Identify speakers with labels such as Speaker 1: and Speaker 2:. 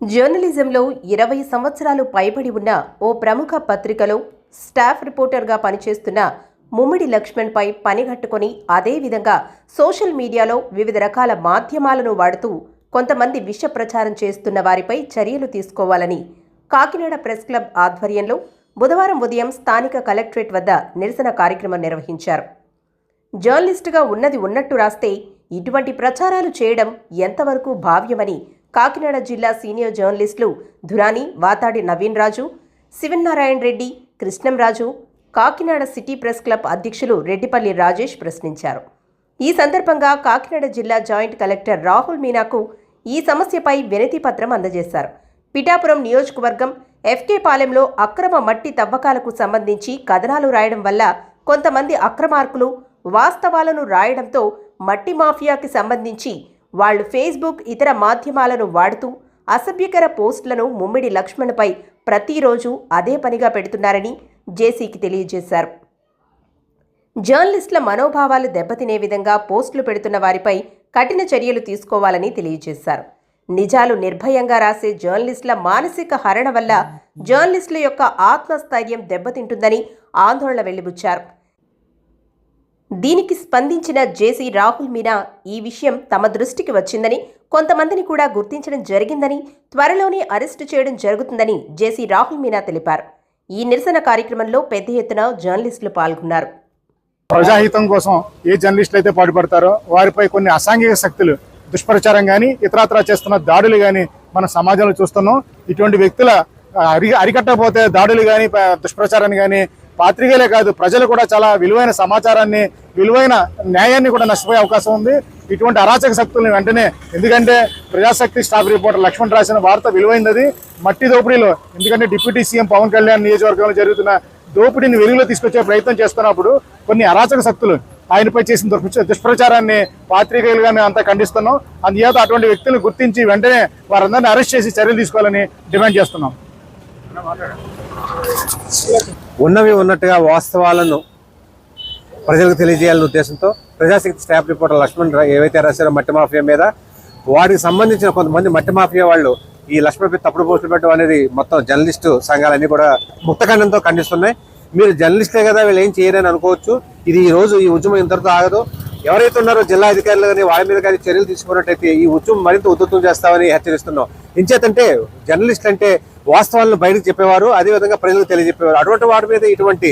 Speaker 1: జర్నలిజంలో ఇరవై సంవత్సరాలు పైబడి ఉన్న ఓ ప్రముఖ పత్రికలో స్టాఫ్ రిపోర్టర్గా పనిచేస్తున్న ముమ్మిడి లక్ష్మణ్పై పనిగట్టుకొని అదేవిధంగా సోషల్ మీడియాలో వివిధ రకాల మాధ్యమాలను వాడుతూ కొంతమంది విష ప్రచారం చేస్తున్న వారిపై చర్యలు తీసుకోవాలని కాకినాడ ప్రెస్ క్లబ్ ఆధ్వర్యంలో బుధవారం ఉదయం స్థానిక కలెక్టరేట్ వద్ద నిరసన కార్యక్రమం నిర్వహించారు. జర్నలిస్టుగా ఉన్నది ఉన్నట్టు రాస్తే ఇటువంటి ప్రచారాలు చేయడం ఎంతవరకు భావ్యమని కాకినాడ జిల్లా సీనియర్ జర్నలిస్టులు Durani Vatadi Naveen Raju Sivannarayana Reddy Krishnamraju Kakinada city press club అధ్యక్షులు రెడ్డిపల్లి రాజేష్ ప్రశ్నించారు. ఈ సందర్భంగా కాకినాడ జిల్లా జాయింట్ కలెక్టర్ రాహుల్ మీనాకు ఈ సమస్యపై వినతి పత్రం అందజేశారు. పిఠాపురం నియోజకవర్గం ఎఫ్కే పాలెంలో అక్రమ మట్టి తవ్వకాలకు సంబంధించి కథనాలు రాయడం వల్ల కొంతమంది అక్రమార్కులు వాస్తవాలను రాయడంతో మట్టి మాఫియాకి సంబంధించి వాళ్ళు ఫేస్బుక్ ఇతర మాధ్యమాలను వాడుతూ అసభ్యకర పోస్టులను ముమ్మిడి లక్ష్మణ్పై ప్రతిరోజు అదే పనిగా పెడుతున్నారని జేసీకి తెలియజేశారు. జర్నలిస్టుల మనోభావాలు దెబ్బతినే విధంగా పోస్టులు పెడుతున్న వారిపై కఠిన చర్యలు తీసుకోవాలని తెలియజేశారు. నిజాలు నిర్భయంగా రాసే జర్నలిస్టుల మానసిక హరణ వల్ల జర్నలిస్టుల యొక్క ఆత్మస్థైర్యం దెబ్బతింటుందని ఆందోళన వెళ్ళిబుచ్చారు దీనికి స్పందించిన జేసీ రాహుల్ మీనా ఈ విషయం తమ దృష్టికి వచ్చిందని కొంతమందిని కూడా గుర్తించడం జరిగిందని త్వరలోనే అరెస్టు చేయడం జరుగుతుందని జేసీ రాహుల్ మీనా తెలిపారు. ఈ నిరసన కార్యక్రమంలో పెద్ద ఎత్తున జర్నలిస్టులు పాల్గొన్నారు.
Speaker 2: ప్రజాహితం కోసం ఏ జర్నలిస్టులు అయితే పాటుపడతారో వారిపై కొన్ని అసాంఘిక శక్తులు దుష్ప్రచారం కానీ ఇతరత్రా చేస్తున్న దాడులు కానీ మన సమాజంలో చూస్తున్నాం. ఇటువంటి వ్యక్తుల అరి అరికట్టకపోతే దాడులు కానీ దుష్ప్రచారాన్ని కానీ పాత్రికేయులే కాదు ప్రజలు కూడా చాలా విలువైన సమాచారాన్ని విలువైన న్యాయాన్ని కూడా నష్టపోయే అవకాశం ఉంది. ఇటువంటి అరాచక శక్తులను వెంటనే ఎందుకంటే ప్రజాశక్తి స్టాఫ్ రిపోర్టర్ లక్ష్మణ్ రాసిన వార్త విలువైనది మట్టి దోపిడీలో ఎందుకంటే డిప్యూటీ సీఎం పవన్ కళ్యాణ్ నియోజకవర్గంలో జరుగుతున్న దోపిడీని వెలుగులో తీసుకొచ్చే ప్రయత్నం చేస్తున్నప్పుడు కొన్ని అరాచక శక్తులు ఆయనపై చేసిన దుష్ప్రచ- దుష్ప్రచారాన్ని పాత్రికేయులుగానే అంతా ఖండిస్తున్నాం. అందుచేత అటువంటి వ్యక్తులను గుర్తించి వెంటనే వారందరినీ అరెస్ట్ చేసి చర్యలు తీసుకోవాలని డిమాండ్ చేస్తున్నాం.
Speaker 3: ఉన్నవి ఉన్నట్టుగా వాస్తవాలను ప్రజలకు తెలియజేయాలనే ఉద్దేశంతో ప్రజాశక్తి స్టాఫ్ రిపోర్టర్ లక్ష్మణ్ ఏవైతే రాశారో మట్టి మాఫియా మీద వాటికి సంబంధించిన కొంతమంది మట్టి మాఫియా వాళ్ళు ఈ లక్ష్మణ్ తప్పుడు పోస్టులు పెట్టడం అనేది మొత్తం జర్నలిస్టు సంఘాలన్నీ కూడా ముక్తఖండంతో ఖండిస్తున్నాయి. మీరు జర్నలిస్టే కదా వీళ్ళు ఏం చేయరని అనుకోవచ్చు. ఇది ఈ రోజు ఈ ఉద్యమం ఇంతటితో ఆగదు. ఎవరైతే ఉన్నారో జిల్లా అధికారులు కానీ వాళ్ళ మీద కానీ చర్యలు తీసుకున్నట్టయితే ఈ ఉద్యమం మరింత ఉధృతం చేస్తామని హెచ్చరిస్తున్నాం. ఇంచేతంటే జర్నలిస్ట్ అంటే వాస్తవాలను బయటకు చెప్పేవారు అదేవిధంగా ప్రజలకు తెలియజెప్పేవారు. అటువంటి వాటి మీద ఇటువంటి